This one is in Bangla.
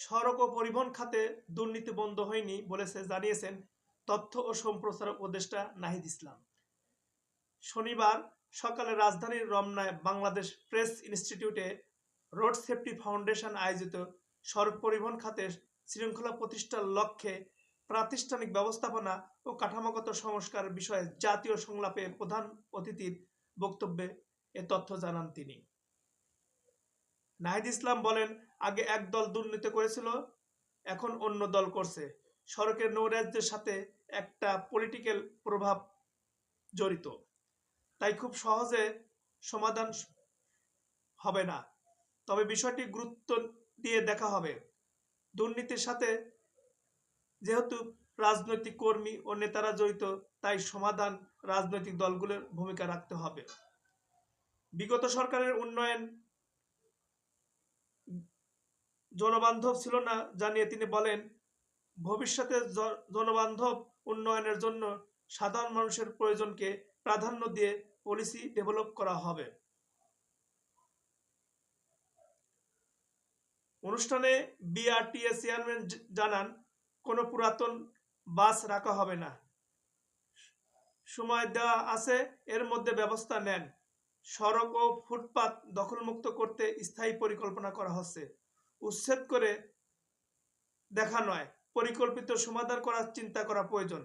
সড়ক ও পরিবহন খাতে দুর্নীতি বন্ধ হয়নি বলেছে, জানিয়েছেন তথ্য ও সম্প্রচার উপদেষ্টা নাহিদ ইসলাম। শনিবার সকালে রাজধানীর রমনায় বাংলাদেশ প্রেস ইনস্টিটিউটে রোড সেফটি ফাউন্ডেশন আয়োজিত সড়ক পরিবহন খাতে শৃঙ্খলা প্রতিষ্ঠার লক্ষ্যে প্রাতিষ্ঠানিক ব্যবস্থাপনা ও কাঠামোগত সংস্কার বিষয়ে জাতীয় সংলাপে প্রধান অতিথির বক্তব্যে এ তথ্য জানান তিনি। নাহিদ ইসলাম বলেন আগে এক দল দুর্নীতি করেছিল, এখন অন্য দল করছে। সড়কের নৈরাজ্যের সাথে একটা পলিটিক্যাল প্রভাব জড়িত। তাই খুব সহজে সমাধান হবে না। তবে বিষয়টি গুরুত্ব দিয়ে দেখা হবে। দুর্নীতির সাথে যেহেতু রাজনৈতিক কর্মী ও নেতারা জড়িত, তাই সমাধান রাজনৈতিক দলগুলোর ভূমিকা রাখতে হবে। বিগত সরকারের উন্নয়ন জনবান্ধব ছিল না জানিয়ে তিনি বলেন, ভবিষ্যতে জনবান্ধব উন্নয়নের জন্য সাধারণ মানুষের প্রয়োজনকে প্রাধান্য দিয়ে পলিসি ডেভেলপ করা হবে। অনুষ্ঠানে বিআরটিএ চেয়ারম্যান জানান, কোনো পুরাতন বাস রাখা হবে না। সময় দেওয়া আছে, এর মধ্যে ব্যবস্থা নেন। সড়ক ও ফুটপাত দখলমুক্ত করতে স্থায়ী পরিকল্পনা করা হচ্ছে। উচ্ছেদ করে দেখা নয়। পরিকল্পিত সমাধান করার চিন্তা করা প্রয়োজন।